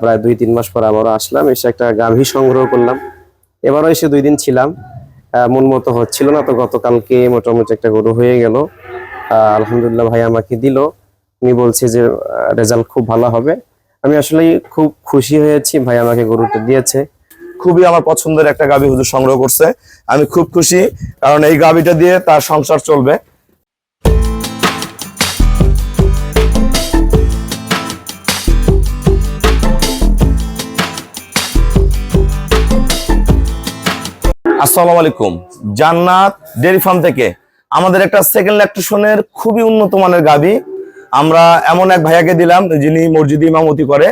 প্রায় দুই, তিন মাস পর আবারও আসলাম, এসে একটা গাভী সংগ্রহ করলাম। এবারও এসে দুই দিন ছিলাম। মন মতো হচ্ছিল না, তো গতকালকে মোটামুটি একটা গরু হয়ে গেল। আলহামদুলিল্লাহ ভাই আমাকে দিল। উনি বলছে যে রেজাল্ট খুব ভালো হবে। আমি আসলে খুব খুশি হয়েছি, ভাই আমাকে গরুটা দিয়েছে। খুবই আমার পছন্দের একটা গাভী হুজুর সংগ্রহ করছে। আমি খুব খুশি, কারণ এই গাভীটা দিয়ে তার সংসার চলবে। আসসালামু আলাইকুম। জান্নাত ডেয়ারি ফার্ম থেকে আমাদের একটা সেকেন্ড ল্যাকটেশনের খুবই উন্নত মানের গাবি। আমরা এমন এক ভাইয়াকে দিলাম, যিনি মসজিদে ইমামতি করে,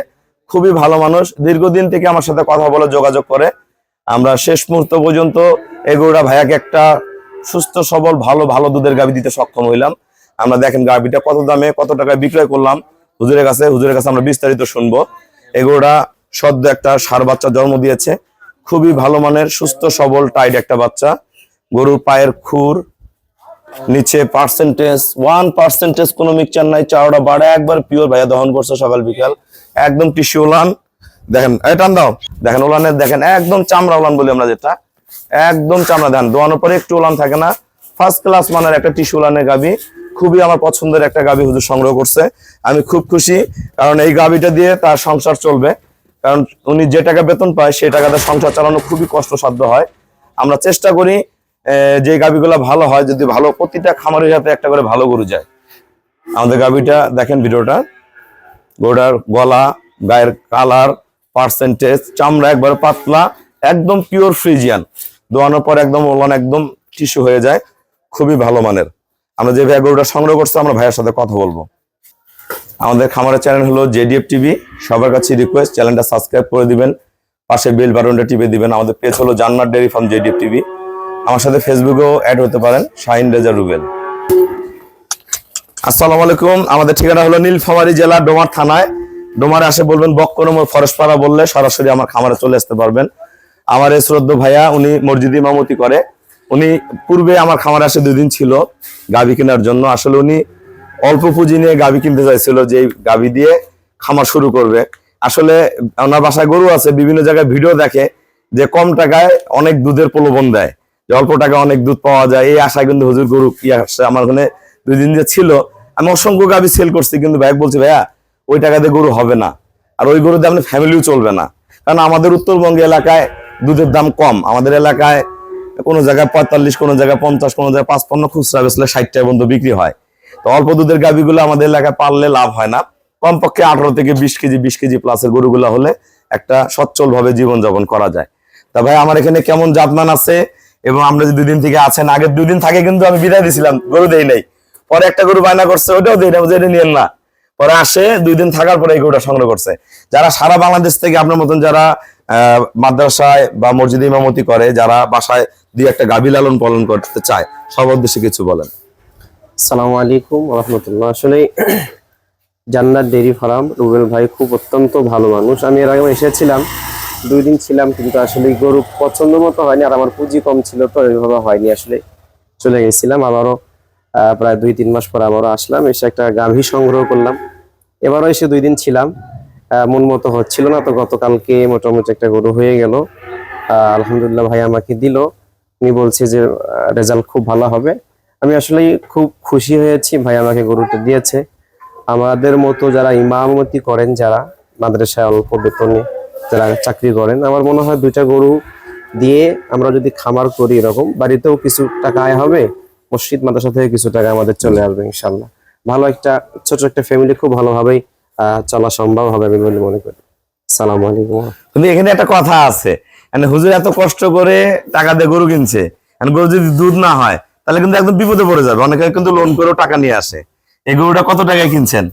খুবই ভালো মানুষ, দীর্ঘদিন থেকে আমার সাথে কথা বলে যোগাযোগ করে। আমরা শেষ মুহূর্ত পর্যন্ত এগোড়া ভাইয়াকে একটা সুস্থ, সবল, ভালো ভালো দুধের গাভী দিতে সক্ষম হইলাম। আমরা দেখেন গাভীটা কত দামে, কত টাকায় বিক্রয় করলাম। হুজুরের কাছে হুজুরের কাছে আমরা বিস্তারিত শুনব। এগোড়া সদ্য একটা সার বাচ্চা জন্ম দিয়েছে। খুবই ভালো মানের, সুস্থ, সবল টাইট একটা বাচ্চা। গরুর পায়ের খুর, নিচে পার্সেন্টেজ ওয়ান পার্সেন্টেজ কোনো মিক্সচার নাই চাওড়া বাড়া, একবার পিওর ভাইয়া দহন করছে সকাল বিকাল। একদম টিস্যু ওলান। দেখেন টান দাও। দেখেন ওলানের, দেখেন, একদম চামড়া ওলান বলি আমরা যেটা। একদম চামড়া দেন দোয়ানোর পরে একটু ওলান থাকে না। ফার্স্ট ক্লাস মানের একটা টিস্যু ওলানের গাবি। খুবই আমার পছন্দের একটা গাবি হুজুর সংগ্রহ করছে। আমি খুব খুশি, কারণ এই গাবিটা দিয়ে তার সংসার চলবে। কারণ উনি যে টাকা বেতন পায়, সেই টাকাতে সংসার চালানো খুবই কষ্টসাধ্য হয়। আমরা চেষ্টা করি যে গাবিগুলো ভালো হয়, যদি ভালো প্রতিটা খামারের সাথে একটা করে ভালো গরু যায়। আমাদের গাবিটা দেখেন ভিডিওটা, গরুটার গলা, গায়ের কালার পার্সেন্টেজ চামড়া একবার পাতলা, একদম পিওর ফ্রিজিয়ান দোয়ানোর পর একদম ওলান, একদম টিস্যু হয়ে যায়, খুবই ভালো মানের। আমরা যে ভাইয়া গরুটা সংগ্রহ করছি, আমরা ভাইয়ের সাথে কথা বলব। আমাদের খামারের চ্যানেল হলো জেডিএফ টিভি। সবার কাছে রিকোয়েস্ট চ্যানেলটা সাবস্ক্রাইব করে দিবেন। পাশে বেল বাটনটা টিপে দিবেন। আমাদের পেজ হলো Jannar dairy farm JDF TV. আমার সাথে ফেসবুকেও অ্যাড হতে পারেন, শাহিন রেজা রুবেল। আসসালামু আলাইকুম। আমাদের ঠিকানা হলো নীলফামারী জেলা, ডোমার থানায়। ডোমারে আসে বলবেন বক্ক নম্বর ফরেস্ট পাড়া বললে সরাসরি আমার খামারে চলে আসতে পারবেন। আমার এই শ্রদ্ধ ভাইয়া, উনি মসজিদ ইমামতি করে। উনি পূর্বে আমার খামারে আসে দুদিন ছিল গাভি কেনার জন্য। আসলে উনি অল্প পুঁজি নিয়ে গাভি কিনতে চাইছিল যে গাভি দিয়ে খামার শুরু করবে। আসলে ওনার বাসায় গরু আছে, বিভিন্ন জায়গায় ভিডিও দেখে যে কম টাকায় অনেক দুধের প্রলোভন দেয়। যে অল্প টাকা অনেক দুধ পাওয়া যায়, এই আশায় কিন্তু হুজুর গরু কি আসছে আমার ওখানে দুই দিন যে ছিল, আমি অসংখ্য গাভি সেল করছি, কিন্তু ভাই বলছি, ভাইয়া, ওই টাকাতে গরু হবে না। আর ওই গরুতে আপনি ফ্যামিলিও চলবে না। কারণ আমাদের উত্তরবঙ্গ এলাকায় দুধের দাম কম। আমাদের এলাকায় কোনো জায়গায় পঁয়তাল্লিশ, কোনো জায়গায় পঞ্চাশ, কোনো জায়গায় পাঁচপান্ন খুচরা বেচলে ষাট টাকা পর্যন্ত বিক্রি হয়। তো অল্প দুধের গাভিগুলো আমাদের এলাকায় পারলে লাভ হয় না। কমপক্ষে আঠারো থেকে বিশ কেজি বিশ কেজি প্লাসের গরুগুলো হলে একটা সচ্ছল ভাবে জীবনযাপন করা যায়। তা ভাই, আমার এখানে কেমন জাতমান আছে? এবং আমরা যে দুই দিন থেকে আছেন, আগের দুই দিন থাকে কিন্তু আমি বিদায় দিছিলাম, গরু দেই নাই। পরে একটা গরু বায়না করছে ওটাও দিই না যেটা নিয়েন না। পরে আসে, দুই দিন থাকার পরে এই গরুটা সংগ্রহ করছে। যারা সারা বাংলাদেশ থেকে আপনার মতন যারা মাদ্রাসায় বা মসজিদে ইমামতি করে, যারা বাসায় দিয়ে একটা গাভী লালন পালন করতে চায় সব উদ্দেশ্যে কিছু বলেন। সালামু আলাইকুম রহমতুল্লাহ। আসলে জান্নাত ডেরি ফার্ম, রুবেল ভাই খুব অত্যন্ত ভালো মানুষ। আমি এর আগে এসেছিলাম, দুই দিন ছিলাম, কিন্তু আসলে গরু পছন্দ মতো হয়নি, আর আমার পুঁজি কম ছিল, তো এইভাবে হয়নি আসলে চলে গেছিলাম। আবারও প্রায় দুই তিন মাস পর আবারও আসলাম, এসে একটা গাভী সংগ্রহ করলাম। এবারও এসে দুই দিন ছিলাম মন মতো হচ্ছিল না, তো গতকালকে মোটামুটি একটা গরু হয়ে গেল। আলহামদুলিল্লাহ ভাই আমাকে দিল, উনি বলছে যে রেজাল্ট খুব ভালো হবে। আমি আসলে খুব খুশি হয়েছি। ভাই আমাকে গরুটা দিয়েছে। আমাদের মতো যারা ইমামতি করেন, যারা মাদ্রাসায় অল্প বেতনে যারা চাকরি করেন, আমার মনে হয় দুইটা গরু দিয়ে আমরা যদি খামার করি এরকম, বাড়িতেও কিছু টাকা আয় হবে, মসজিদ, মাদ্রাসা থেকে কিছু টাকা আমাদের চলে আসবে ইনশাল্লাহ ভালো একটা, ছোট একটা ফ্যামিলি খুব ভালোভাবেই চলা সম্ভব হবে আমি বলে মনে করি। সালাম আলাইকুম। কিন্তু এখানে একটা কথা আছে। মানে হুজুর এত কষ্ট করে টাকা দিয়ে গরু কিনছে। আর গরু যদি দুধ না হয় তাহলে কিন্তু একদম বিপদে পড়ে যাবে। অনেকে কিন্তু লোন করেও টাকা নিয়ে আসে। এই গরুটা কত টাকায় কিনছেন?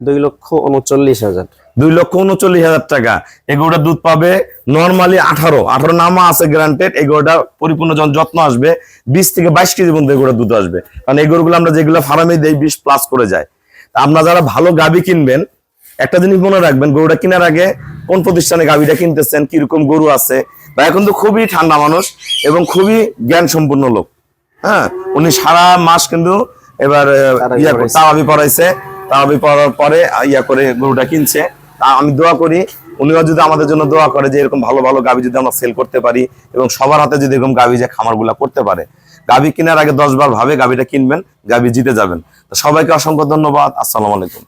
দুই লক্ষ উনচল্লিশ হাজার। দুই লক্ষ উনচল্লিশ হাজার টাকা। এই গরুটা দুধ পাবে নর্মালি আঠারো। আঠারো নামা আছে গ্রান্টেড এই গরুটা পরিপূর্ণ যত্ন আসবে। বিশ থেকে বাইশ কেজি পর্যন্ত এই গরুটা দুধ আসবে। কারণ এই গরুগুলো আমরা যেগুলো ফার্মে দেই বিশ প্লাস করে যায়। তা আপনারা যারা ভালো গাবি কিনবেন একটা জিনিস মনে রাখবেন গরুটা কেনার আগে কোন প্রতিষ্ঠানে গাবিটা কিনতেছেন কীরকম গরু আছে বা এখন তো খুবই ঠান্ডা মানুষ এবং খুবই জ্ঞান সম্পূর্ণ লোক। হ্যাঁ উনি সারা মাস কিন্তু এবার ইয়া তাওয়াবি পড়াইছে। তাওয়াবি পড়ার পরে ইয়া করে গরুটা কিনছে। তা আমি দোয়া করি উনিও যদি আমাদের জন্য দোয়া করে যে এরকম ভালো ভালো গাবি যদি আমরা সেল করতে পারি এবং সবার হাতে যদি এরকম গাবি যে খামারগুলা করতে পারে। গাবি কেনার আগে দশ বার ভাবে গাবিটা কিনবেন গাবি জিতে যাবেন। তো সবাইকে অসংখ্য ধন্যবাদ। আসসালামু আলাইকুম।